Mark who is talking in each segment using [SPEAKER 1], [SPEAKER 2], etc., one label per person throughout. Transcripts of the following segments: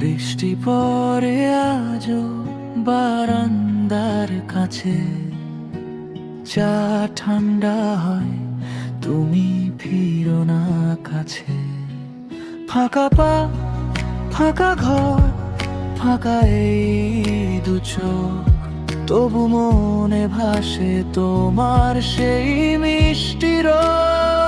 [SPEAKER 1] বৃষ্টি পরে আজও বারান্দার কাছে। চা ঠান্ডা হয়, তুমি ফিরো না কাছে। ফাঁকা পা, ফাঁকা ঘর, ফাঁকা এই দু তবু মনে ভাসে তোমার সেই মিষ্টি রোদ।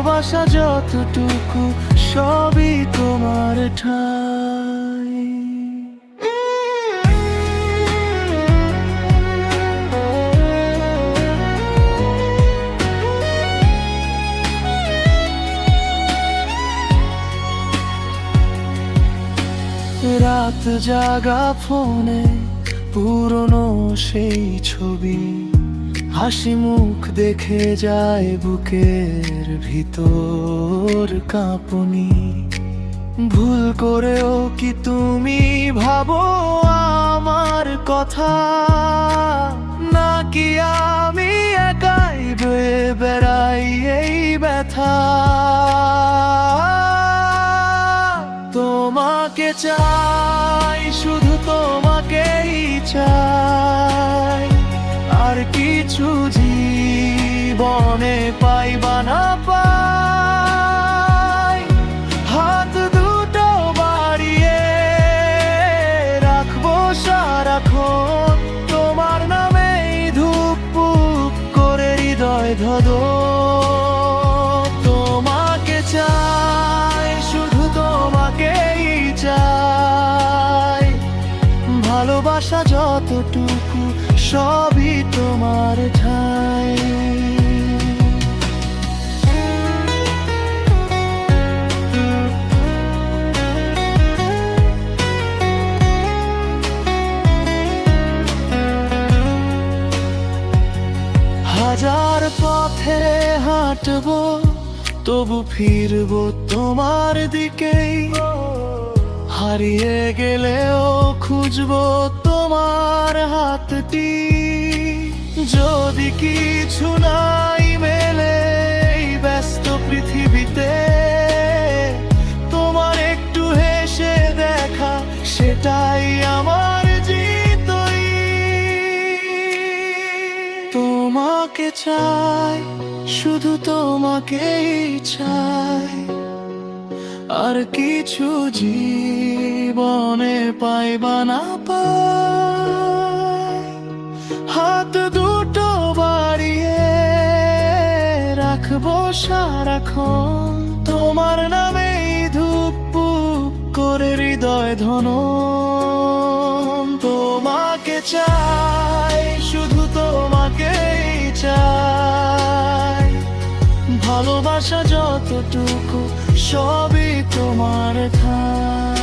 [SPEAKER 1] ভালোবাসা যতটুকু সবই তোমার ঠাই। রাত জাগা ফোনে পুরনো সেই ছবি। হাসি মুখ দেখে যায় বুকের ভিতর কাঁপুনি। ভুল করেও কি তুমি ভাবো আমার কথা? নাকি আমি একাই বেড়াই এই ব্যথা? তোমাকে চাই, শুধু তোমাকেই চাই। আর কিছু জীবনে পাইবা না পাই। হাত দুটো বাড়িয়ে রাখব সারাক্ষণ। তোমার নামে ধূপ করে হৃদয় ধদ। তোমাকে চাই, শুধু তোমাকেই চাই। ভালোবাসা যতটুকু সবই তোমার ঠাই। হাজার পথে হাঁটবো তবু ফিরবো তোমার দিকেই। হারিয়ে গেলেও খুঁজবো তোমার হাতটি যদি কিছু নাই মেলে এই ব্যস্ত পৃথিবীতে, তোমার একটু হেসে দেখা, সেটাই আমার জিতই। তোমাকে চাই, শুধু তোমাকেই চাই। আর কিছু জীবনে পাইবা না পাই। হাত দুটো বাড়িয়ে রাখব সারাক্ষণ। তোমার নামে ধূপ করে হৃদয় ধন তোমাকে চাই, শুধু তোমাকেই চাই। ভালোবাসা যতটুকু, সবই তোমার থাই